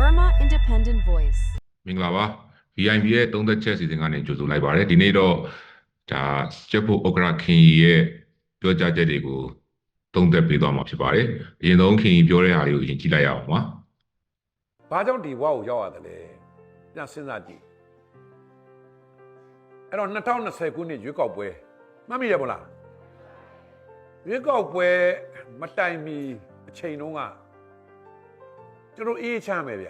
Burma Independent Voice. မင်္ဂလာပါ VIB ရဲ့သုံးသက်ချက်စီစဉ်ကနေကြိုဆိုလိုက်ပါတယ်ဒီနေ့တော့ဒါချက်ဖို့ဥက္ကရာခင်ကြီးရဲ့ပြောကြားချက်တွေကိုသုံးသက်ပေးသွားမှာဖြစ်ပါတယ်အရင်ဆုံးခင်ကြီးပြောတဲ့ဟာလေးကိုအရင်ကြည့်လိုက်ရအောင်ပါဘာကြောင့်ဒီဘဝကိုရောက်ရတယ်လဲပြန်စဉ်းစားကြည့်အဲ့တော့2020ခုနှစ်ရွေးကောက်ပွဲမှတ်မိရမလားရွေးကောက်ပွဲမတိုင်မီအချိန်တုန်းက ကျွန်တော်အေးချမ်းပဲဗျ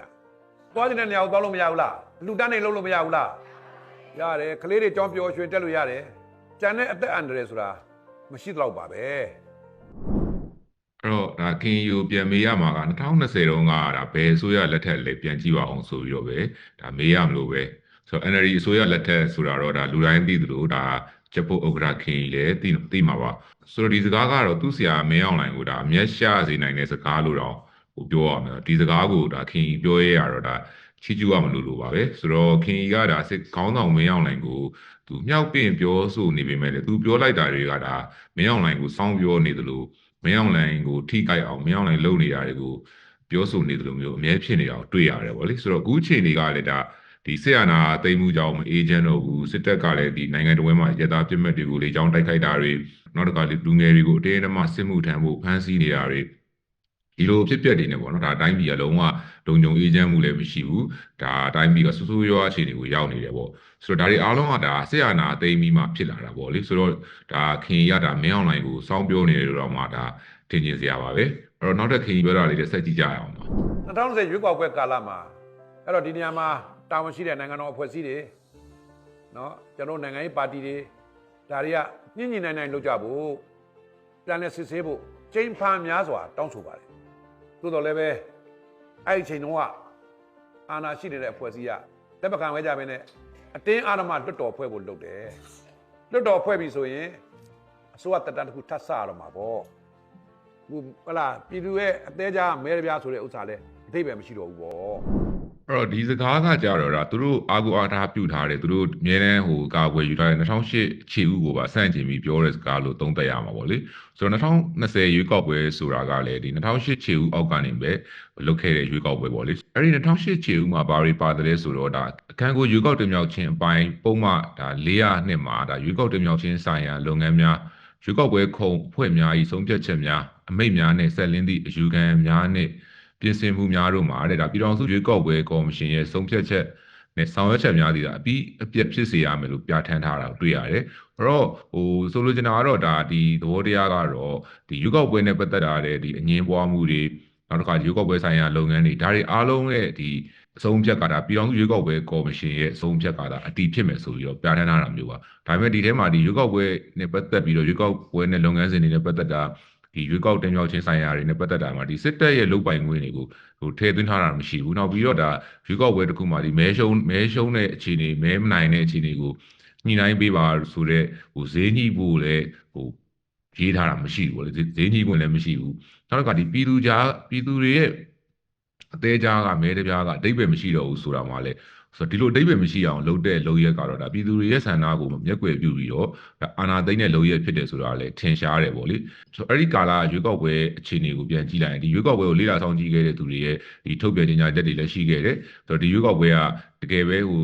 သွားတဲ့နေရာကိုသွားလို့မရဘူးလားလူတန်းနေလုံးလို့မရဘူးလားရတယ်ကလေးတွေကြောင်းပျော်ရွှင်တက်လို့ရတယ်ကြံတဲ့အသက်အန္တရာယ်ဆိုတာမရှိတော့ပါပဲအဲ့တော့ဒါခင်ကြီးကိုပြန်မေးရမှာက2020တုန်းကဒါဘယ်အစိုးရလက်ထက်လဲပြန်ကြည့်ပါအောင်ဆိုပြီးတော့ပဲဒါမေးရမလို့ပဲဆိုတော့ NLD အစိုးရလက်ထက်ဆိုတာတော့ဒါလူတိုင်းသိသလိုဒါချက်ဖို့ဥက္ကရာခင်ကြီးလည်းသိသိမှာပါဆိုတော့ဒီစကားကတော့သူ့ဆရာမင်းအောင်လိုင်ကိုဒါအမျက်ရှာစေနိုင်တဲ့စကားလို့တော့ ဟိုပြောရမယ်ဒီစကားကိုဒါခင်ကြီးပြောရရတော့ဒါချီးကျူးရမလို့လို့ပါပဲဆိုတော့ခင်ကြီးကဒါစစ်ခေါင်းဆောင်မင်းအောင်လိုင်ကိုသူမြောက်ပင့်ပြောဆိုနေပေမဲ့လည်းသူပြောလိုက်တာတွေကဒါမင်းအောင်လိုင်ကိုစောင်းပြောနေသလိုမင်းအောင်လိုင်ကိုထိကြိုက်အောင်မင်းအောင်လိုင်လုပ်နေတာတွေကိုပြောဆိုနေတယ်လို့မျိုးအများဖြစ်နေတာကိုတွေ့ရတယ်ဗောလေဆိုတော့အခုချိန်တွေကလည်းဒါဒီဆေယနာသိမ်းမှုကြောင့်မအေဂျင့်တော့ဘူးစစ်တပ်ကလည်းဒီနိုင်ငံတော်မှာရတာပြစ်မှတ်တွေကိုလေကြောင်းတိုက်ခိုက်တာတွေနောက်တစ်ခါလူငယ်တွေကိုအတင်းအဓမ္မစစ်မှုထမ်းဖို့ဖမ်းဆီးနေတာတွေ ဒီလိုဖြစ်ပျက်နေနေပေါ့နော်ဒါအတိုင်းပြည်ကလုံးဝလုံခြုံအေဂျင့်မှုလည်းမရှိဘူးဒါအတိုင်းပြည်ကဆူဆူရွားအခြေအနေကိုရောက်နေတယ်ပေါ့ဆိုတော့ဒါတွေအားလုံးကဒါဆေယနာသိမ်းပြီးမှဖြစ်လာတာပေါ့လေဆိုတော့ဒါခင်ရတာမင်းအောင်လိုင်ကိုစောင်းပြောနေတယ်လို့တော့မှဒါထင်ကျင်စရာပါပဲအဲ့တော့နောက်တစ်ခင်ပြောတာလေးလည်းဆက်ကြည့်ကြရအောင်ပါ2020ရွေးကောက်ပွဲကာလမှာအဲ့တော့ဒီနေရာမှာတာဝန်ရှိတဲ့နိုင်ငံတော်အဖွဲ့အစည်းတွေနော်ကျွန်တော်နိုင်ငံရေးပါတီတွေဒါတွေကညှဉ်းညင်နိုင်နိုင်လုပ်ကြဖို့ပြန်လည်စစ်ဆေးဖို့ချိန်ဖန်များစွာတောင်းဆိုပါတယ် သို့တော်လည်းပဲအဲ့ဒီချိန်တုန်းကအာဏာရှိနေတဲ့အဖွဲ့အစည်းကလက်မခံဝဲကြဘဲနဲ့အတင်းအာဏာမလွတ်တော်ဖွဲ့ဖို့လုပ်တယ်လွတ်တော်ဖွဲ့ပြီဆိုရင်အစိုးရတက်တန်းတစ်ခုထပ်ဆရတော့မှာပေါ့ဟိုဟလာပြည်သူရဲ့အသေးကြားမဲရပြားဆိုတဲ့ဥစ္စာလဲအသိပဲမရှိတော့ဘူးပေါ့ အဲ့တော့ဒီစကားကကြတော့ဒါသူတို့အာကူအာထားပြုထားတယ်သူတို့အမြဲတမ်းဟိုကာကွယ်ယူထားတဲ့2008ခြေဥကိုပါစန့်ကျင်ပြီးပြောတဲ့စကားလို့သုံးသပ်ရမှာပေါ့လေဆိုတော့2020ရွေးကောက်ပွဲဆိုတာကလည်းဒီ2008ခြေဥအောက်ကနေပဲလုတ်ခဲ့တဲ့ရွေးကောက်ပွဲပေါ့လေအဲ့ဒီ2008ခြေဥမှာဘာတွေပါတယ်လဲဆိုတော့ဒါအခန်းကိုရွေးကောက်တင်မြောက်ခြင်းအပိုင်းပုံမှဒါ400နှစ်မှာဒါရွေးကောက်တင်မြောက်ခြင်းဆိုင်ရာလုပ်ငန်းများရွေးကောက်ပွဲခုံအဖွဲ့များဤဆုံးဖြတ်ချက်များအမိန့်များနဲ့ဆက်လင်းသည့်အယူခံများနဲ့ ပြင်ဆင်မှုများတို့မှာတဲ့ဒါပြည်တော်စုရွေးကောက်ပွဲကော်မရှင်ရဲ့ဆုံးဖြတ်ချက်နဲ့ဆောင်ရွက်ချက်များသည်ဒါအပြီးအပြတ်ဖြစ်စေရမယ်လို့ပြဋ္ဌာန်းထားတာကိုတွေ့ရတယ်။အဲ့တော့ဟိုဆိုလိုချင်တာကတော့ဒါဒီသဘောတရားကတော့ဒီရွေးကောက်ပွဲနဲ့ပတ်သက်တာတဲ့ဒီအငင်းပွားမှုတွေနောက်တစ်ခါရွေးကောက်ပွဲဆိုင်ရာလုပ်ငန်းတွေဒါတွေအားလုံးရဲ့ဒီအဆုံးဖြတ်ကဒါပြည်တော်စုရွေးကောက်ပွဲကော်မရှင်ရဲ့အဆုံးဖြတ်ကဒါအတီးဖြစ်မယ်ဆိုပြီးတော့ပြဋ္ဌာန်းထားတာမျိုးပါ။ဒါပေမဲ့ဒီထဲမှာဒီရွေးကောက်ပွဲနဲ့ပတ်သက်ပြီးတော့ရွေးကောက်ပွဲနဲ့လုပ်ငန်းစဉ်တွေနဲ့ပတ်သက်တာ ဒီရွေးကောက်တင်မြှောက်ခြင်းဆိုင်ရာတွေနဲ့ပတ်သက်တာမှာဒီစစ်တပ်ရဲ့လုပ်ပိုင်ခွင့်တွေကိုဟိုထည့်သွင်းထားတာမရှိဘူး။နောက်ပြီးတော့ဒါရွေးကောက်ပွဲတစ်ခုမှဒီမဲရှုံးမဲရှုံးတဲ့အခြေအနေမဲမနိုင်တဲ့အခြေအနေကိုညှိနှိုင်းပေးပါဆိုတော့ဟိုဈေးညှိဖို့လည်းဟိုရေးထားတာမရှိဘူးလေဈေးဈေးညှိဖို့လည်းမရှိဘူး။နောက်တစ်ခါဒီပြည်သူကြားပြည်သူတွေရဲ့အသေးကြားကမဲတပြားကအတိတ်ပဲမရှိတော့ဘူးဆိုတာမှလည်း ဆိုတော့ဒီလိုအတိတ်ပဲမရှိအောင်လုပ်တဲ့လုပ်ရက်ကတော့ဒါပြည်သူတွေရဲ့ဆန္ဒကိုမျက်ကွယ်ပြုပြီးတော့ဒါအာဏာသိမ်းတဲ့လုပ်ရက်ဖြစ်တယ်ဆိုတာလည်းထင်ရှားတယ်ပေါ့လေဆိုတော့အဲ့ဒီကာလရွေးကောက်ပွဲအခြေအနေကိုပြန်ကြည့်လိုက်ရင်ဒီရွေးကောက်ပွဲကိုလေ့လာဆောင်ကြည့်ခဲ့တဲ့သူတွေရဲ့ဒီထုတ်ပြန်ကြေညာချက်တွေလည်းရှိခဲ့တယ်ဆိုတော့ဒီရွေးကောက်ပွဲကတကယ်ပဲဟို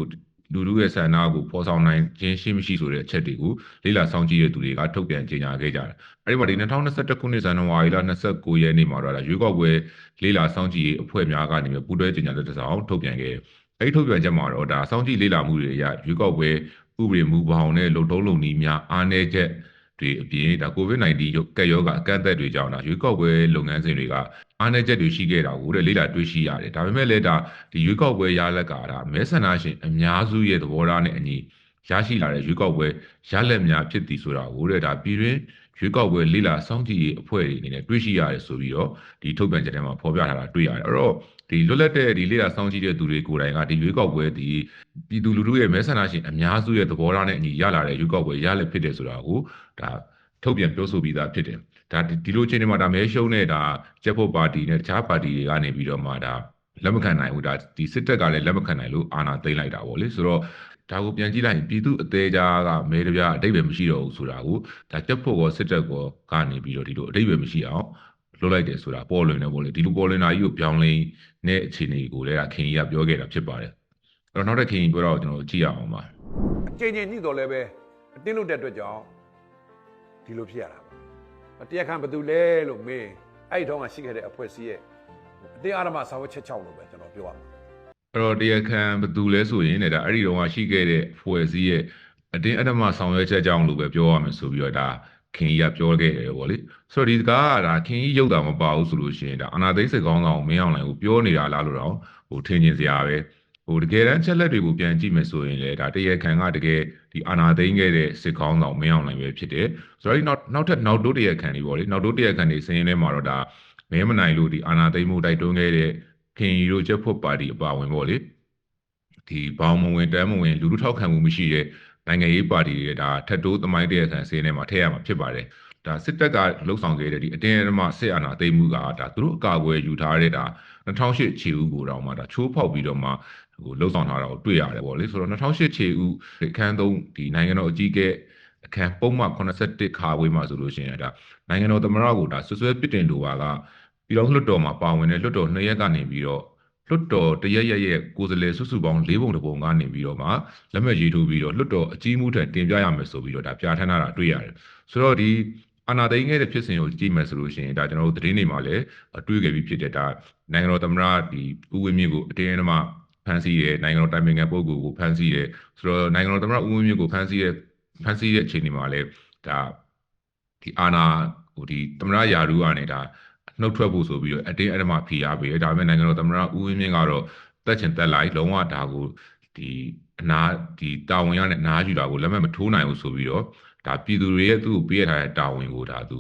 လူလူရဲ့ဆန္ဒကိုဖော်ဆောင်နိုင်ခြင်းရှိမရှိဆိုတဲ့အချက်တွေကိုလေ့လာဆောင်ကြည့်တဲ့သူတွေကထုတ်ပြန်ကြေညာခဲ့ကြတယ်အဲ့ဒီမှာဒီ2021ခုနှစ်ဇန်နဝါရီလ29ရက်နေ့မှာတော့ဒါရွေးကောက်ပွဲလေ့လာဆောင်ကြည့်ရေးအဖွဲ့များကနေပြီးပူးတွဲကြေညာချက်တစ်စောင်ထုတ်ပြန်ခဲ့တယ် အဲ့ဒီထုတ်ပြန်ချက်မှာတော့ဒါစောင့်ကြည့်လေ့လာမှုတွေအရရွေးကောက်ပွဲဥပဒေမူပေါင်းနဲ့လုံထုံးလုံနည်းများအားနည်းချက်တွေအပြင်ဒါ COVID-19 ကက်ရောဂါအကန့်အသတ်တွေကြောင့်ဒါရွေးကောက်ပွဲလုပ်ငန်းစဉ်တွေကအားနည်းချက်တွေရှိခဲ့တာကိုတဲ့လေ့လာတွေ့ရှိရတယ်ဒါပေမဲ့လည်းဒါဒီရွေးကောက်ပွဲရလက်ကဒါမဲဆန္ဒရှင်အများစုရဲ့သဘောထားနဲ့အညီရရှိလာတဲ့ရွေးကောက်ပွဲရလက်များဖြစ်သည်ဆိုတာကိုတဲ့ဒါပြည်တွင်း ရွေးကောက်ပွဲလေ့လာစောင့်ကြည့်ရေးအဖွဲ့တွေအနေနဲ့တွေ့ရှိရတယ်ဆိုပြီးတော့ဒီထုတ်ပြန်ချက်ထဲမှာဖော်ပြထားတာတွေ့ရတယ်အဲ့တော့ဒီလွတ်လပ်တဲ့ဒီလေ့လာစောင့်ကြည့်တဲ့သူတွေကိုယ်တိုင်ကဒီရွေးကောက်ပွဲဒီပြည်သူလူထုရဲ့မဲဆန္ဒရှင်အများစုရဲ့သဘောထားနဲ့အညီရလာတဲ့ရွေးကောက်ပွဲရလက်ဖြစ်တယ်ဆိုတာကိုဒါထုတ်ပြန်ပြောဆိုပြီးသားဖြစ်တယ်ဒါဒီလိုချင်းတွေမှာဒါမဲရှုံးတဲ့ဒါချက်ဖို့ပါတီနဲ့တခြားပါတီတွေကနေပြီးတော့မှဒါလက်မခံနိုင်ဘူးဒါဒီစစ်တပ်ကလည်းလက်မခံနိုင်လို့အာဏာသိမ်းလိုက်တာပေါ့လေဆိုတော့ ဒါကိုပြန်ကြည့်လိုက်ရင်ပြည်သူအသေးကြားကမဲတပြားအတိတ်ပဲမရှိတော့ဘူးဆိုတာကိုဒါချက်ဖို့ကောစစ်တပ်ကောကနေပြီးတော့ဒီလိုအတိတ်ပဲမရှိအောင်လွတ်လိုက်တယ်ဆိုတာပေါ်လွင်တယ်ပေါ့လေဒီလိုပေါ်လွင်တာကြီးကိုပြောင်းလဲတဲ့အခြေအနေကိုလည်းခင်ကြီးကပြောခဲ့တာဖြစ်ပါတယ်အဲ့တော့နောက်တစ်ခင်ကြီးပြောတော့ကျွန်တော်ကြည့်ရအောင်ပါအချိန်ချင်းညှိတော်လည်းပဲအတင်းလို့တဲ့အတွက်ကြောင့်ဒီလိုဖြစ်ရတာပါတရားခံဘယ်သူလဲလို့မေးအဲ့ဒီတော့ကရှိခဲ့တဲ့အဖွဲ့အစည်းရဲ့အတင်းအာရမစာဝတ်ချက်6လို့ပဲကျွန်တော်ပြောရမှာ အဲ့တော့တရားခံဘယ်သူလဲဆိုရင်လည်းဒါအဲ့ဒီတော့ကရှိခဲ့တဲ့ဖွဲ့စည်းရဲ့အတင်းအဓမ္မဆောင်ရွက်ချက်ကြောင့်လို့ပဲပြောရမယ်ဆိုပြီးတော့ဒါခင်ကြီးကပြောခဲ့တယ်ပေါ့လေဆိုတော့ဒီကားကဒါခင်ကြီးရုပ်တာမပါဘူးဆိုလို့ရှိရင်ဒါအနာသိစိတ်ကောင်းဆောင်မင်းအောင်လိုင်ကိုပြောနေတာလားလို့တော့ဟိုထင်ကျင်စရာပဲဟိုတကယ်တမ်းချက်လက်တွေကိုပြန်ကြည့်မယ်ဆိုရင်လည်းဒါတရားခံကတကယ်ဒီအာနာသိမ့်ခဲ့တဲ့စစ်ကောင်းဆောင်မင်းအောင်လိုင်ပဲဖြစ်တယ်ဆိုတော့ဒီနောက်နောက်ထပ်နောက်တိုးတရားခံတွေပေါ့လေနောက်တိုးတရားခံတွေစင်းရင်းထဲမှာတော့ဒါမဲမနိုင်လို့ဒီအာနာသိမ့်မှုတိုက်တွန်းခဲ့တဲ့ ခင်ကြီးတို့ချက်ဖို့ပါတီအပါဝင်ပေါ့လေဒီဘောင်မဝင်တမ်းမဝင်လူလူထောက်ခံမှုမရှိတဲ့နိုင်ငံရေးပါတီတွေဒါထက်တိုးသမိုင်းတရားခံစင်းထဲမှာထည့်ရမှာဖြစ်ပါတယ်ဒါစစ်တပ်ကလှုပ်ဆောင်ခဲ့တဲ့ဒီအတင်းအဓမ္မစစ်အာဏာသိမ်းမှုကဒါသူတို့အကာအကွယ်ယူထားတဲ့ဒါ2008ခြေဥကိုတော့မှဒါချိုးဖောက်ပြီးတော့မှဟိုလှုပ်ဆောင်ထားတာကိုတွေ့ရတယ်ပေါ့လေဆိုတော့2008ခြေဥအခန်းသုံးဒီနိုင်ငံတော်အကြီးအကဲအခန်းပုံမှန်81ခါဝေးမှာဆိုလို့ရှိရင်ဒါနိုင်ငံတော်သမ္မတကိုဒါဆွဆွဲပစ်တင်လိုပါက ပြည်တော်လွှတ်တော်မှာပါဝင်တဲ့လွှတ်တော်နှစ်ရက်ကနေပြီးတော့လွှတ်တော်တရက်ရက်ရဲ့ကိုယ်စားလှယ်စုစုပေါင်း၄ပုံတစ်ပုံကနေပြီးတော့မှလက်မှတ်ရေးထိုးပြီးတော့လွှတ်တော်အကြီးမှုထက်တင်ပြရမယ်ဆိုပြီးတော့ဒါပြဋ္ဌာန်းထားတာတွေ့ရတယ်ဆိုတော့ဒီအာနာသိန်းခဲ့တဲ့ဖြစ်စဉ်ကိုကြည့်မယ်ဆိုလို့ရှိရင်ဒါကျွန်တော်တို့သတင်းတွေမှာလည်းအတွေ့အကြုံပြီးဖြစ်တဲ့ဒါနိုင်ငံတော်သမ္မတဒီဦးဝင်းမြင့်ကိုအတင်းအဓမ္မဖမ်းဆီးရဲနိုင်ငံတော်တိုင်ပင်ခံပုဂ္ဂိုလ်ကိုဖမ်းဆီးရဲဆိုတော့နိုင်ငံတော်သမ္မတဦးဝင်းမြင့်ကိုဖမ်းဆီးရဲဖမ်းဆီးတဲ့အချိန်ဒီမှာလည်းဒါဒီအာနာဟိုဒီသမ္မတယာရူကနေဒါ နှုတ်ထွက်ဖို့ဆိုပြီးတော့အတင်းအဓမ္မဖိအားပေးတယ်ဒါပေမဲ့နိုင်ငံတော်သမ္မတဦးဝင်းမြင့်ကတော့တက်ချင်တက်လိုက်လုံးဝဒါကိုဒီအနာဒီတာဝန်ရတဲ့အနာယူတာကိုလက်မှတ်မထိုးနိုင်ဘူးဆိုပြီးတော့ဒါပြည်သူတွေရဲ့သူ့ကိုပေးရထားတဲ့တာဝန်ကိုဒါသူ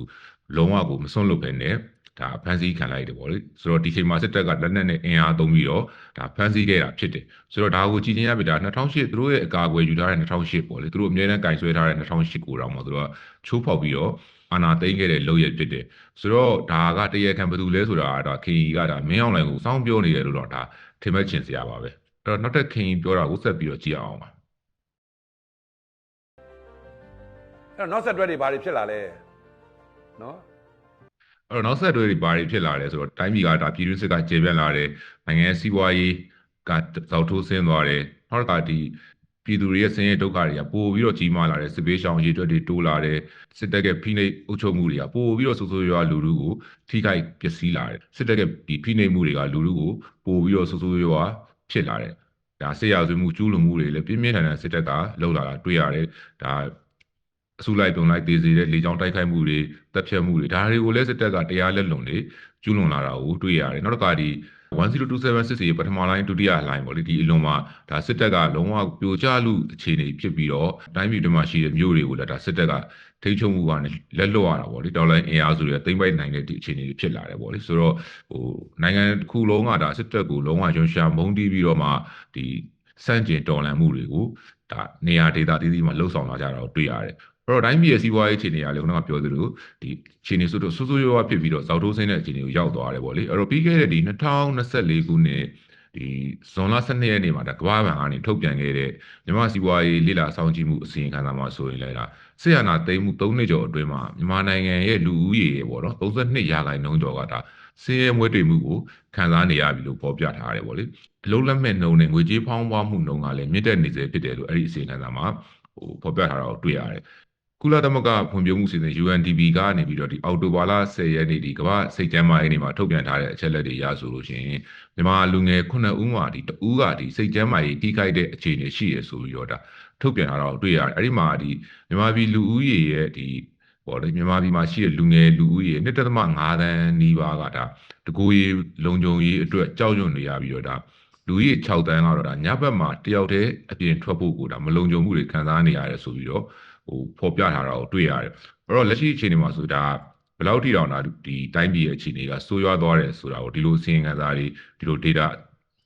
လုံးဝကိုမစွန့်လွတ်ပဲနဲ့ဒါဖန်ဆီးခံလိုက်တယ်ပေါ့လေဆိုတော့ဒီချိန်မှာစစ်တပ်ကလက်နက်နဲ့အင်အားသုံးပြီးတော့ဒါဖန်ဆီးခဲ့တာဖြစ်တယ်ဆိုတော့ဒါကိုကြည်ချင်းရပြီဒါ2008သူတို့ရဲ့အကာအကွယ်ယူထားတဲ့2008ပေါ့လေသူတို့အများနဲ့ကင်ဆွဲထားတဲ့2008ကိုတော့မှသူတို့ကချိုးဖောက်ပြီးတော့ အာနာသိမ့်ခဲ့တဲ့လုပ်ရဖြစ်တယ်ဆိုတော့ဒါကတရားခံဘယ်သူလဲဆိုတာကဒါခင်ကြီးကဒါမင်းအောင်လိုင်ကိုစောင်းပြောနေတယ်လို့တော့ဒါထင်မဲ့ချင်စရာပါပဲအဲ့တော့နောက်တစ်ခင်ကြီးပြောတာကိုဆက်ပြီးတော့ကြည့်အောင်ပါအဲ့တော့နောက်ဆက်တွဲတွေဘာတွေဖြစ်လာလဲနော်အဲ့တော့နောက်ဆက်တွဲတွေဘာတွေဖြစ်လာလဲဆိုတော့တိုင်းပြည်ကဒါပြည်တွင်းစစ်ကကျေပြန့်လာတယ်နိုင်ငံရဲ့စီးပွားရေးကဇောက်ထိုးဆင်းသွားတယ်နောက်ကဒီ ပြည်သူတွေရဲ့ဆင်းရဲဒုက္ခတွေကပိုပြီးတော့ကြီးမားလာတယ်စစ်ပေးရှောင်ရေးအတွက်တွေတိုးလာတယ်စစ်တပ်ကဖိနှိပ်အုပ်ချုပ်မှုတွေကပိုပြီးတော့ဆိုးဆိုးရွားရွားလူလူကိုထိခိုက်ပျက်စီးလာတယ်စစ်တပ်ကဒီဖိနှိပ်မှုတွေကလူလူကိုပိုပြီးတော့ဆိုးဆိုးရွားရွားဖြစ်လာတယ်ဒါဆေးရဆွေးမှုကျူးလွန်မှုတွေလည်းပြင်းပြင်းထန်ထန်စစ်တပ်ကလှုပ်လာတာတွေ့ရတယ်ဒါအစုလိုက်တုံလိုက်သေးစေတဲ့လေကြောင်းတိုက်ခိုက်မှုတွေတပ်ဖြတ်မှုတွေဒါတွေကိုလည်းစစ်တပ်ကတရားလက်လွန်တွေကျူးလွန်လာတာကိုတွေ့ရတယ်နောက်တစ်ခါဒီ 1027စစ်စီပထမလိုင်းဒုတိယလိုင်းပေါ့လေဒီအလွန်မှာဒါစစ်တပ်ကလုံးဝပြိုကျလူအခြေအနေဖြစ်ပြီးတော့တိုင်းပြည်တွေမှာရှိတဲ့မြို့တွေကိုလည်းဒါစစ်တပ်ကထိချုံမှုကနေလက်လွတ်ရတာပေါ့လေတော်လိုင်းအင်အားစုတွေတိမ့်ပိုက်နိုင်တဲ့ဒီအခြေအနေတွေဖြစ်လာတယ်ပေါ့လေဆိုတော့ဟိုနိုင်ငံတစ်ခုလုံးကဒါစစ်တပ်ကိုလုံးဝရွှန်ရှာမုန်းတီးပြီးတော့မှဒီစန့်ကျင်တော်လှန်မှုတွေကိုဒါနေရာဒေသတည်တည်မှာလှုပ်ဆောင်လာကြတာကိုတွေ့ရတယ် အဲ့တော့တိုင်းပြည်ရဲ့စီးပွားရေးအခြေအနေကလည်းခုနကပြောသလိုဒီအခြေအနေဆိုတော့ဆူဆူရွားရွားဖြစ်ပြီးတော့ဇောက်ထိုးဆင်းတဲ့အခြေအနေကိုရောက်သွားတယ်ပေါ့လေအဲ့တော့ပြီးခဲ့တဲ့ဒီ2024ခုနှစ်ဒီဇွန်လ12ရက်နေ့မှာဒါကမ္ဘာ့ဘဏ်ကနေထုတ်ပြန်ခဲ့တဲ့မြန်မာစီးပွားရေးလိလာဆောင်ကြည့်မှုအစီရင်ခံစာမှာဆိုရင်လည်းဒါဆီယနာသိမ်းမှု3နှစ်ကျော်အတွင်းမှာမြန်မာနိုင်ငံရဲ့လူဦးရေပေါ့နော်32ရာခိုင်နှုန်းကျော်ကဒါစင်းရဲမွေးတေမှုကိုခံစားနေရပြီလို့ဖော်ပြထားတယ်ပေါ့လေအလုံးလက်မဲ့နှုံနဲ့ငွေကြေးဖောင်းပွားမှုနှုံကလည်းမြင့်တက်နေစေဖြစ်တယ်လို့အဲ့ဒီအစီရင်ခံစာမှာဟိုဖော်ပြထားတာကိုတွေ့ရတယ် ကုလသမဂ္ဂဖွံ့ဖြိုးမှုစီစဉ် UNDP ကနေပြီးတော့ဒီအော်တိုဘာလ10ရက်နေ့ဒီကမ္ဘာစိတ်ကျန်းမာရေးနေ့မှာထုတ်ပြန်ထားတဲ့အချက်လက်တွေရဆိုလို့ရှိရင်မြန်မာလူငယ်9ဦးမှာဒီတဦးကဒီစိတ်ကျန်းမာရေးထိခိုက်တဲ့အခြေအနေရှိရဆိုပြီးတော့ဒါထုတ်ပြန်ထားတာကိုတွေ့ရတယ်အဲ့ဒီမှာဒီမြန်မာပြည်လူဦးရေရဲ့ဒီပေါ့လေမြန်မာပြည်မှာရှိတဲ့လူငယ်လူဦးရေ1.5တန်းနီးပါးကဒါတကူရေးလုံခြုံရေးအတွက်ကြောက်ရွံ့နေရပြီးတော့ဒါလူကြီး6တန်းကတော့ဒါညဘက်မှာတယောက်တည်းအပြင်ထွက်ဖို့ကိုဒါမလုံခြုံမှုတွေခံစားနေရတယ်ဆိုပြီးတော့ ဟိုဖော်ပြထားတာကိုတွေ့ရတယ်အဲ့တော့လက်ရှိအခြေအနေမှာဆိုဒါဘယ်လောက်ထိတောင်ဒါဒီတိုင်းပြည်ရဲ့အခြေအနေကဆိုးရွားသွားတယ်ဆိုတာကိုဒီလိုစီရင်ခံစာတွေဒီလို data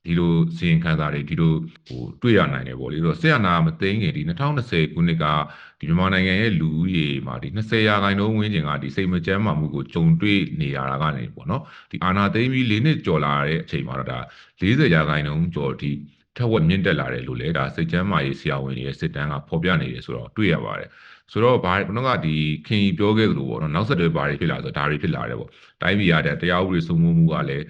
ဒီလိုစီရင်ခံစာတွေဒီလိုဟိုတွေ့ရနိုင်တယ်ပေါ့လေဆိုတော့ဆရာနာမသိငယ်ဒီ2020ခုနှစ်ကဒီမြန်မာနိုင်ငံရဲ့လူဦးရေမှာဒီ20ရာခိုင်နှုန်းဝန်းကျင်ကဒီစိတ်မကြမ်းမာမှုကိုကြုံတွေ့နေရတာကနေပေါ့နော်ဒီအာနာသိမ်းပြီး၄နှစ်ကျော်လာတဲ့အချိန်မှာတော့ဒါ40ရာခိုင်နှုန်းကျော်ဒီ ထက်ဝက်မြင့်တက်လာတယ်လို့လည်းဒါစိတ်ကြမ်းမာရေးဆရာဝန်တွေရဲ့စစ်တမ်းကဖော်ပြနေတယ်ဆိုတော့တွေ့ရပါတယ် ဆိုတော့ဘာဘုန်းကဒီခင်ကြီးပြောခဲ့သလိုပေါ့နော်နောက်ဆက်တွဲဘာတွေဖြစ်လာဆိုတော့ဒါတွေဖြစ်လာတယ်ပေါ့တိုင်းပြည်ရတဲ့တရားဥပဒေစိုးမိုးမှုကလည်း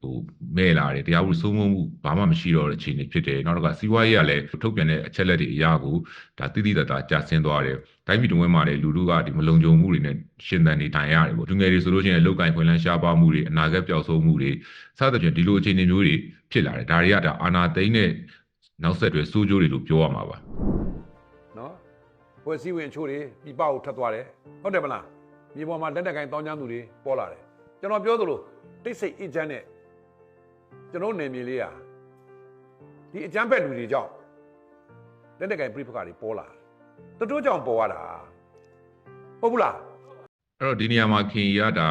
ဟိုမဲ့လာတယ်တရားဥပဒေစိုးမိုးမှုဘာမှမရှိတော့တဲ့အခြေအနေဖြစ်တယ်နောက်တော့ကစီးပွားရေးကလည်းထုတ်ပြန်တဲ့အချက်လက်တွေအရာကိုဒါတိတိတတ်တာကြာဆင်းသွားတယ်တိုင်းပြည်တွင်းမှာလည်းလူတို့ကဒီမလုံခြုံမှုတွေနဲ့ရှင်သန်နေထိုင်ရတယ်ပေါ့လူငယ်တွေဆိုလို့ရှိရင်လောက်ကင်ခွင့်လန်းရှားပါမှုတွေအနာဂတ်ပျောက်ဆုံးမှုတွေစသဖြင့်ဒီလိုအခြေအနေမျိုးတွေဖြစ်လာတယ်ဒါတွေကဒါအာနာသိန်းနဲ့နောက်ဆက်တွဲစိုးကျိုးတွေလို့ပြောရမှာပါနော် ဖွဲ့စည်းဝင်အချို့တွေပြပကိုထပ်သွားတယ်ဟုတ်တယ်မလားမြေပေါ်မှာလက်နက်ကင်တောင်းချမ်းသူတွေပေါ်လာတယ်ကျွန်တော်ပြောသလိုတိတ်ဆိတ်အကျန်းနဲ့ကျွန်တော်နေမြေလေးอ่ะဒီအကျန်းဖက်လူတွေကြောင့်လက်နက်ကင်ပြိပခါတွေပေါ်လာတယ်တတို့ကြောင့်ပေါ်ရတာဟုတ်ဘူးလားအဲ့တော့ဒီနေရာမှာခင်ကြီးကဒါ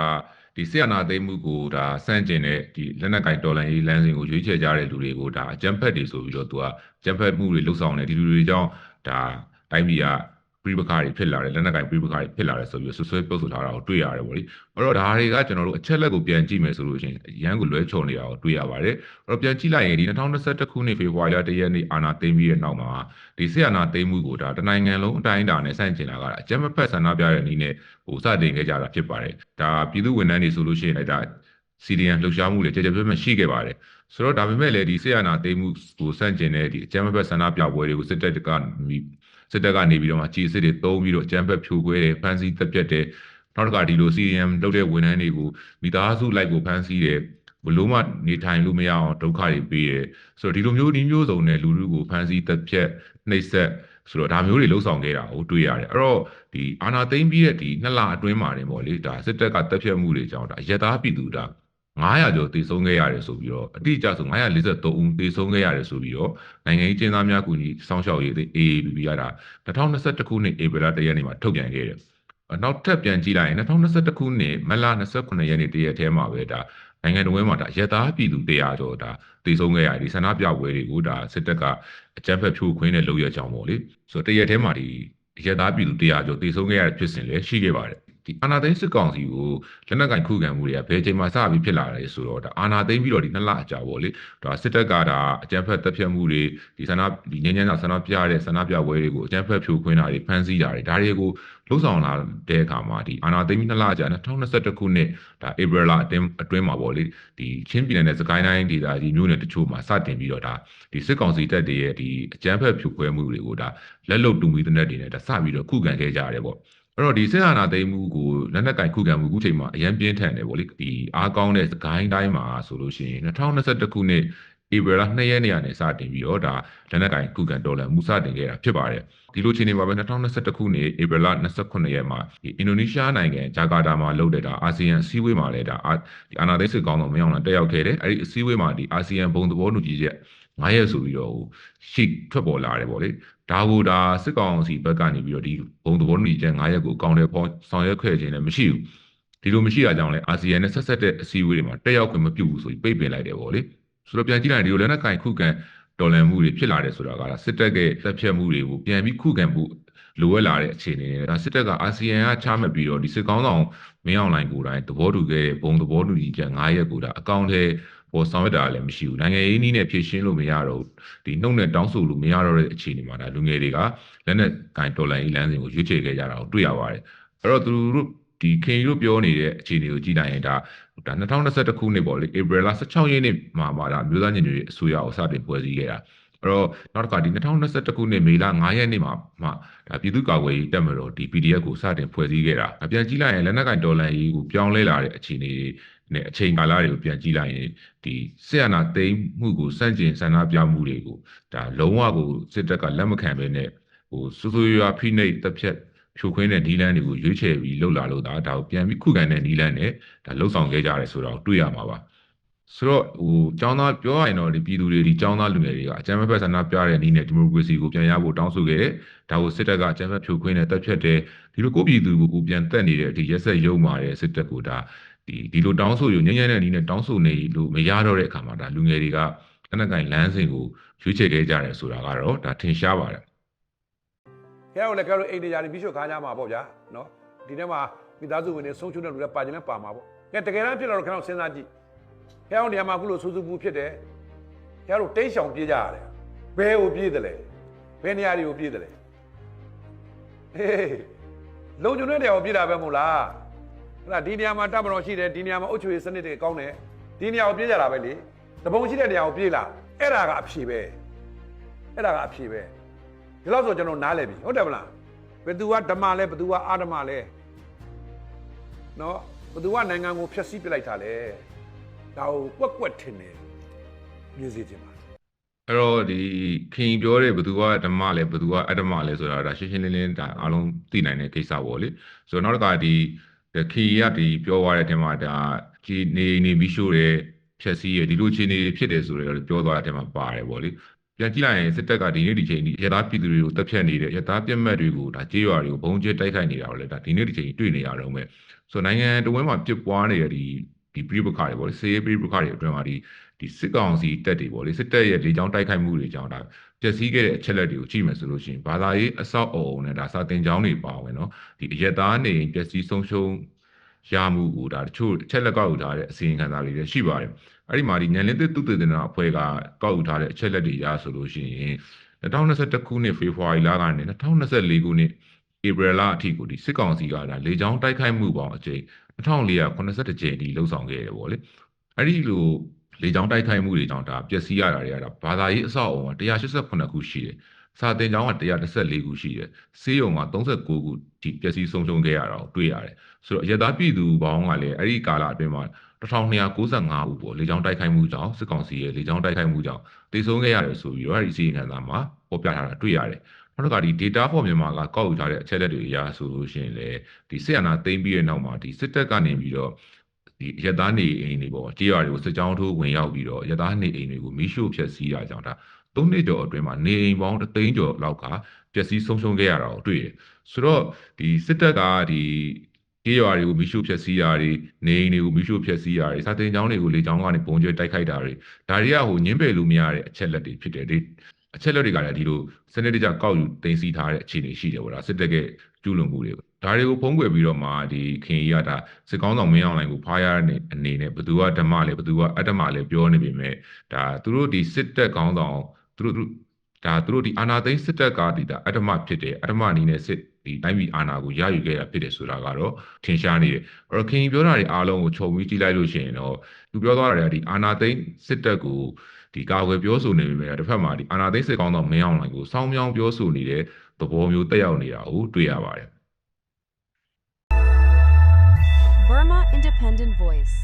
ဒီဆီယနာသိမ်းမှုကိုဒါစန့်ကျင်တဲ့ဒီလက်နက်ကင်တော်လန်ရေးလမ်းစဉ်ကိုရွေးချယ်ကြတဲ့လူတွေကိုဒါအကြမ်းဖက်တွေဆိုပြီးတော့သူကအကြမ်းဖက်မှုတွေလှုပ်ဆောင်တယ်ဒီလူတွေကြောင့်ဒါတိုင်းပြည်က ပြိပခါတွေဖြစ်လာတယ်လက်နက်ကင်ပြိပခါတွေဖြစ်လာတယ်ဆိုပြီးဆွဆွဲပြောဆိုထားတာကိုတွေ့ရတယ်ဗောလေအဲ့တော့ဒါတွေကကျွန်တော်တို့အချက်လက်ကိုပြန်ကြည့်မယ်ဆိုလို့ရှိရင်ရန်ကိုလွဲချော်နေတာကိုတွေ့ရပါတယ်အဲ့တော့ပြန်ကြည့်လိုက်ရင်ဒီ2021ခုနှစ်ဖေဖော်ဝါရီလ1ရက်နေ့အာဏာသိမ်းပြီးတဲ့နောက်မှာဒီဆီယနာသိမ်းမှုကိုဒါတနိုင်ငံလုံးအတိုင်းအတာနဲ့စန့်ကျင်တာကအကြမ်းမဖက်ဆန္ဒပြတဲ့နည်းနဲ့ဟိုစတင်ခဲ့ကြတာဖြစ်ပါတယ်ဒါပြည်သူဝန်ထမ်းတွေဆိုလို့ရှိရင်လည်းဒါ CDN လှုပ်ရှားမှုတွေကြကြပြပြရှိခဲ့ပါတယ်ဆိုတော့ဒါပေမဲ့လည်းဒီဆီယနာသိမ်းမှုကိုစန့်ကျင်တဲ့ဒီအကြမ်းမဖက်ဆန္ဒပြပွဲတွေကိုစစ်တပ်က စစ်တပ်ကနေပြီးတော့မှကြီးစစ်တွေတုံးပြီးတော့အကြမ်းဖက်ဖြိုခွဲတယ်ဖမ်းဆီးတပ်ပြတ်တယ်နောက်တစ်ခါဒီလို CDM လုပ်တဲ့ဝန်ထမ်းတွေကိုမိသားစုလိုက်ကိုဖမ်းဆီးတယ်ဘလို့မှနေထိုင်လို့မရအောင်ဒုက္ခတွေပေးတယ်ဆိုတော့ဒီလိုမျိုးဒီမျိုးစုံနဲ့လူလူကိုဖမ်းဆီးတပ်ဖြတ်နှိပ်စက်ဆိုတော့ဒါမျိုးတွေလှုပ်ဆောင်ခဲ့တာကိုတွေ့ရတယ်အဲ့တော့ဒီအာနာသိမ့်ပြီးတဲ့ဒီနှစ်လအတွင်းမှာနေပေါ့လေဒါစစ်တပ်ကတပ်ဖြတ်မှုတွေကြောင့်ဒါရတားပြည်သူဒါ 900ကျော်တည်ဆုံးခဲ့ရတယ်ဆိုပြီးတော့အတိအကျဆို943ဦးတည်ဆုံးခဲ့ရတယ်ဆိုပြီးတော့နိုင်ငံရေးကျင်းသားများကူညီစောင့်ရှောက်ရေး AABB ရတာ2021ခုနှစ်ဧပြီလ1ရက်နေ့မှာထုတ်ပြန်ခဲ့တယ်နောက်ထပ်ပြန်ကြည့်လိုက်ရင်2021ခုနှစ်မတ်လ29ရက်နေ့တရက်ထဲမှာပဲဒါနိုင်ငံတော်မှာဒါရတားပြည်သူ100ကျော်ဒါတည်ဆုံးခဲ့ရတယ်ဒီဆန္ဒပြပွဲတွေကိုဒါစစ်တပ်ကအကြမ်းဖက်ဖြိုခွင်းတဲ့လုပ်ရကြောင်းပေါ့လေဆိုတော့တရက်ထဲမှာဒီရတားပြည်သူ100ကျော်တည်ဆုံးခဲ့ရတဲ့ဖြစ်စဉ်လည်းရှိခဲ့ပါတယ် ဒီအာနာသိန်းစစ်ကောင်စီကိုလက်နက်ကင်ခုခံမှုတွေကဘယ်ချိန်မှစပြီးဖြစ်လာလဲဆိုတော့ဒါအာနာသိန်းပြီးတော့ဒီနှစ်လအကြာပေါ့လေဒါစစ်တပ်ကဒါအကြမ်းဖက်တပ်ဖြတ်မှုတွေဒီဆန္ဒဒီငញ្ញမ်းဆန္ဒပြတဲ့ဆန္ဒပြပွဲတွေကိုအကြမ်းဖက်ဖြိုခွင်းတာတွေဖမ်းဆီးတာတွေဒါတွေကိုလှုပ်ဆောင်လာတဲ့အခါမှာဒီအာနာသိန်းပြီးနှစ်လအကြာ2021ခုနှစ်ဒါဧပြီလအတွင်းအတွင်းမှာပေါ့လေဒီချင်းပြည်နယ်နဲ့စကိုင်းတိုင်းဒေသကြီးမြို့နယ်တချို့မှာစတင်ပြီးတော့ဒါဒီစစ်ကောင်စီတပ်တွေရဲ့ဒီအကြမ်းဖက်ဖြိုခွဲမှုတွေကိုဒါလက်လုံတူမီတဲ့နဲ့တွေနဲ့ဒါစပြီးတော့ခုခံခဲ့ကြရတယ်ပေါ့ အဲ့တော့ဒီစစ်အာဏာသိမ်းမှုကိုလက်နက်ကင်ခုခံမှုအခုချိန်မှာအရင်ပြင်းထန်တယ်ဗောလေဒီအားကောင်းတဲ့စကိုင်းတိုင်းမှာဆိုလို့ရှိရင်2021ခုနှစ်ဧပြီလ2ရက်နေ့ကနေစတင်ပြီးတော့ဒါလက်နက်ကင်ခုခံတော်လှန်မှုစတင်ခဲ့တာဖြစ်ပါတယ်ဒီလိုချိန်နေမှာပဲ2021ခုနှစ်ဧပြီလ29ရက်မှာဒီအင်ဒိုနီးရှားနိုင်ငံဂျာကာတာမှာလုပ်တဲ့ဒါအာဆီယံအစည်းအဝေးမှာလည်းဒါဒီအာဏာသိမ်းစစ်ကောင်းဆောင်မင်းအောင်လှိုင်တက်ရောက်ခဲ့တယ်အဲ့ဒီအစည်းအဝေးမှာဒီအာဆီယံဘုံသဘောတူညီချက်9ရက်ဆိုပြီးတော့ရှိထွက်ပေါ်လာတယ်ဗောလေ ဒါကိုဒါစစ်ကောင်စီဘက်ကနေပြီးတော့ဒီဘုံသဘောတူညီချက်9ရက်ကိုအကောင့်ထဲပေါ်ဆောင်ရွက်ခဲ့ခြင်းလည်းမရှိဘူးဒီလိုမရှိတာကြောင့်လည်းအာဆီယံနဲ့ဆက်ဆက်တဲ့အစည်းအဝေးတွေမှာတက်ရောက်ခွင့်မပြုဘူးဆိုပြီးပိတ်ပင်လိုက်တယ်ဗောလေဆိုတော့ပြန်ကြည့်လိုက်ဒီလိုလည်းနဲ့ကင်ခုခံတော်လှန်မှုတွေဖြစ်လာတယ်ဆိုတာကစစ်တပ်ရဲ့တပ်ဖြတ်မှုတွေကိုပြန်ပြီးခုခံမှုလိုအပ်လာတဲ့အခြေအနေနဲ့ဒါစစ်တပ်ကအာဆီယံကချမှတ်ပြီးတော့ဒီစစ်ကောင်းဆောင်မင်းအောင်လှိုင်ကိုယ်တိုင်သဘောတူခဲ့တဲ့ဘုံသဘောတူညီချက်9ရက်ကိုဒါအကောင့်ထဲ ပေါ်ဆောင်ရတာလည်းမရှိဘူးနိုင်ငံရေးနည်းနဲ့ဖြည့်ရှင်းလို့မရတော့ဒီနှုတ်နဲ့တောင်းဆိုလို့မရတော့တဲ့အခြေအနေမှာဒါလူငယ်တွေကလက်နဲ့ကင်တော်လန်ဤလမ်းစဉ်ကိုရွေးချယ်ခဲ့ကြတာကိုတွေ့ရပါတယ်အဲ့တော့သူတို့ဒီခင်တို့ပြောနေတဲ့အခြေအနေကိုကြည့်လိုက်ရင်ဒါဒါ2021ခုနှစ်ပေါ့လေဧပြီလ16ရက်နေ့မှာမှာဒါမြို့သားညညရေးအစိုးရကိုစတင်ဖွဲ့စည်းခဲ့တာအဲ့တော့နောက်တစ်ခါဒီ2021ခုနှစ်မေလ9ရက်နေ့မှာမှဒါပြည်သူ့ကာကွယ်ရေးတပ်မတော်ဒီ PDF ကိုစတင်ဖွဲ့စည်းခဲ့တာအပြန်ကြည့်လိုက်ရင်လက်နက်ကင်တော်လန်ရေးကိုပြောင်းလဲလာတဲ့အခြေအနေ နဲ့အချိန်ကာလတွေကိုပြန်ကြည့်လိုက်ရင်ဒီစစ်အာဏာသိမ်းမှုကိုစန့်ကျင်ဆန္ဒပြမှုတွေကိုဒါလုံးဝကိုစစ်တပ်ကလက်မခံဘဲနဲ့ဟိုစူးစူးရွာဖိနှိပ်တပ်ဖြတ်ဖြိုခွင်းတဲ့နီလန်းတွေကိုရွေးချယ်ပြီးလှုပ်လာလို့ဒါဒါကိုပြန်ပြီးခုခံတဲ့နီလန်းနဲ့ဒါလှုပ်ဆောင်ခဲ့ကြရဲဆိုတော့တွေ့ရမှာပါ ဆိုတော့ဟိုចောင်းသားပြောရရင်တော့ဒီပြည်သူတွေဒီចောင်းသားလူငယ်တွေကအကြမ်းဖက်ဆန္ဒပြတဲ့နီးနဲ့ဒီမိုကရေစီကိုပြန်ရဖို့တောင်းဆိုခဲ့တယ်ဒါကိုစစ်တပ်ကအကြမ်းဖက်ဖြိုခွင်းတဲ့တပ်ဖြတ်တဲ့ဒီလိုကိုပြည်သူကိုပြန်တက်နေတဲ့ဒီရက်ဆက်ရုံမာတဲ့စစ်တပ်ကိုဒါဒီဒီလိုတောင်းဆိုရညဉ့်ညဉ့်တဲ့နီးနဲ့တောင်းဆိုနေလို့မရတော့တဲ့အခါမှာဒါလူငယ်တွေကတနက်ကင်လမ်းစဉ်ကိုရွေးချယ်ခဲ့ကြတယ်ဆိုတာကတော့ဒါထင်ရှားပါတယ်ခဲတော့လည်းခဲတော့အိမ်တရားတွေပြီးရှုခါကြမှာပေါ့ဗျာနော်ဒီထဲမှာမိသားစုဝင်တွေဆုံးချုံတဲ့လူတွေပါခြင်းနဲ့ပါမှာပေါ့ကဲတကယ်တမ်းဖြစ်လာတော့ခဏစဉ်းစားကြည့် ခဲအောင်နေရာမှာအခုလိုစူးစူးပူဖြစ်တယ်ခဲတော့တိတ်ရှောင်ပြေးကြရတယ်ဘယ်ကိုပြေးတယ်လဲဘယ်နေရာတွေကိုပြေးတယ်လဲဟေးလုံခြုံတဲ့တရားကိုပြတာပဲမို့လားဟဲ့လားဒီနေရာမှာတပ်မတော်ရှိတယ်ဒီနေရာမှာအုပ်ချုပ်ရေးစနစ်တွေကောင်းတယ်ဒီနေရာကိုပြေးကြတာပဲလေတပုံရှိတဲ့နေရာကိုပြေးလာအဲ့ဒါကအဖြေပဲအဲ့ဒါကအဖြေပဲဒီလောက်ဆိုကျွန်တော်နားလည်ပြီဟုတ်တယ်မလားဘယ်သူကဓမ္မလဲဘယ်သူကအာဓမ္မလဲနော်ဘယ်သူကနိုင်ငံကိုဖျက်ဆီးပစ်လိုက်တာလဲ ဒါကိုကွက်ကွက်ထင်တယ်မြင်စေချင်ပါအဲ့တော့ဒီခင်ပြောတဲ့ဘသူကဓမ္မလဲဘသူကအဓမ္မလဲဆိုတာဒါရှင်းရှင်းလင်းလင်းဒါအားလုံးသိနိုင်တဲ့ကိစ္စပေါ့လေဆိုတော့နောက်တစ်ခါဒီခင်ကဒီပြောသွားတဲ့အထက်မှာဒါဒီနေနေပြီးရှို့တဲ့ဖြက်စီးရဒီလိုချင်းနေဖြစ်တယ်ဆိုတော့ပြောသွားတဲ့အထက်မှာပါတယ်ပေါ့လေပြန်ကြည့်လိုက်ရင်စစ်တပ်ကဒီနေ့ဒီချိန်ဒီရသားပြည်သူတွေကိုတပ်ဖြတ်နေတဲ့ရသားပြက်မှတ်တွေကိုဒါကြေးရွာတွေကိုဘုံကျဲတိုက်ခိုက်နေတာတော့လေဒါဒီနေ့ဒီချိန်တွေ့နေရတော့မယ်ဆိုတော့နိုင်ငံတော်ဝန်မှာပြစ်ပွားနေတဲ့ဒီ ဒီပြည်ပခါတွေပေါ့လေစေးပြည်ပခါတွေအတွင်းမှာဒီဒီစစ်ကောင်စီတပ်တွေပေါ့လေစစ်တပ်ရဲ့လေကြောင်းတိုက်ခိုက်မှုတွေကြောင့်ဒါပျက်စီးခဲ့တဲ့အချက်လက်တွေကိုကြည့်မယ်ဆိုလို့ရှိရင်ဘာသာရေးအဆောက်အအုံနဲ့ဒါစာတင်ကြောင်းတွေပါဝင်နော်ဒီအရက်သားနေပျက်စီးဆုံးရှုံးရမှုကိုဒါတချို့အချက်လက်ကောက်ယူထားတဲ့အစီရင်ခံစာတွေလည်းရှိပါတယ်အဲ့ဒီမှာဒီညံလင်းသစ်သုတေသနအဖွဲ့ကကောက်ယူထားတဲ့အချက်လက်တွေရဆိုလို့ရှိရင်2021ခုနှစ်ဖေဖော်ဝါရီလကနေ2024ခုနှစ် ဧပြီလအထိကိုဒီစစ်ကောင်စီကဒါလေကြောင်းတိုက်ခိုက်မှုပေါင်းအကြိမ်1481ကြိမ်ဒီလှုပ်ဆောင်ခဲ့တယ်ပေါ့လေအဲ့ဒီလိုလေကြောင်းတိုက်ခိုက်မှုတွေကြောင့်ဒါပျက်စီးရတာတွေကဒါဘာသာရေးအဆောက်အအုံက188ခုရှိတယ်စာတင်ကျောင်းက114ခုရှိတယ်ဆေးရုံက39ခုဒီပျက်စီးဆုံးရှုံးခဲ့ရတာကိုတွေ့ရတယ်ဆိုတော့ရသပြည်သူပေါင်းကလည်းအဲ့ဒီကာလအတွင်းမှာ1295ဦးပေါ့လေကြောင်းတိုက်ခိုက်မှုကြောင့်စစ်ကောင်စီရဲ့လေကြောင်းတိုက်ခိုက်မှုကြောင့်တေဆုံးခဲ့ရတယ်ဆိုပြီးတော့အဲ့ဒီစီရင်ခံစာမှာပေါ်ပြထားတာတွေ့ရတယ် နောက်တစ်ခါဒီ data for မြန်မာကကောက်ယူထားတဲ့အချက်အလက်တွေအရဆိုလို့ရှိရင်လေဒီစစ်အာဏာသိမ်းပြီးတဲ့နောက်မှာဒီစစ်တပ်ကနေပြီးတော့ဒီရသားနေအိမ်တွေပေါ့ကြေးရွာတွေကိုစစ်ကြောင်းထိုးဝင်ရောက်ပြီးတော့ရသားနေအိမ်တွေကိုမီးရှို့ဖျက်ဆီးတာကြောင့်ဒါသုံးနှစ်ကျော်အတွင်းမှာနေအိမ်ပေါင်းတစ်သိန်းကျော်လောက်ကပျက်စီးဆုံးရှုံးခဲ့ရတာကိုတွေ့ရတယ်ဆိုတော့ဒီစစ်တပ်ကဒီကြေးရွာတွေကိုမီးရှို့ဖျက်ဆီးတာတွေနေအိမ်တွေကိုမီးရှို့ဖျက်ဆီးတာတွေစာတင်ကျောင်းတွေကိုလေကျောင်းကနေပုံကျဲတိုက်ခိုက်တာတွေဒါတွေကဟိုညင်းပယ်လို့မရတဲ့အချက်လက်တွေဖြစ်တယ်ဒီ အချက်လက်တွေကလည်းဒီလိုစနစ်တကျကောက်ယူတင်စီထားတဲ့အခြေအနေရှိတယ်ဗောလားစစ်တပ်ကကျူးလွန်မှုတွေဒါတွေကိုဖုံးကွယ်ပြီးတော့မှဒီခင်ကြီးကဒါစစ်ကောင်းဆောင်မင်းအောင်လှိုင်ကိုဖားရတဲ့အနေနဲ့ဘသူကဓမ္မလဲဘသူကအတ္တမလဲပြောနေပေမဲ့ဒါသူတို့ဒီစစ်တပ်ကောင်းဆောင်သူတို့သူတို့ဒါသူတို့ဒီအာနာသိန်းစစ်တပ်ကဒီဒါအတ္တမဖြစ်တယ်အတ္တမအနေနဲ့စစ်ဒီတိုင်းပြည်အာဏာကိုရယူခဲ့တာဖြစ်တယ်ဆိုတာကတော့ထင်ရှားနေတယ်အဲ့တော့ခင်ကြီးပြောတာတွေအားလုံးကိုခြုံပြီးကြည့်လိုက်လို့ရှိရင်တော့သူပြောသွားတာတွေကဒီအာနာသိန်းစစ်တပ်ကို ဒီကာကွယ်ပြောဆိုနေပေမဲ့တစ်ဖက်မှာဒီအာနာသိန်းစစ်ကောင်းဆောင်မင်းအောင်လှိုင်ကိုစောင်းမြောင်းပြောဆိုနေတဲ့သဘောမျိုးတက်ရောက်နေတာကိုတွေ့ရပါတယ် Burma Independent Voice.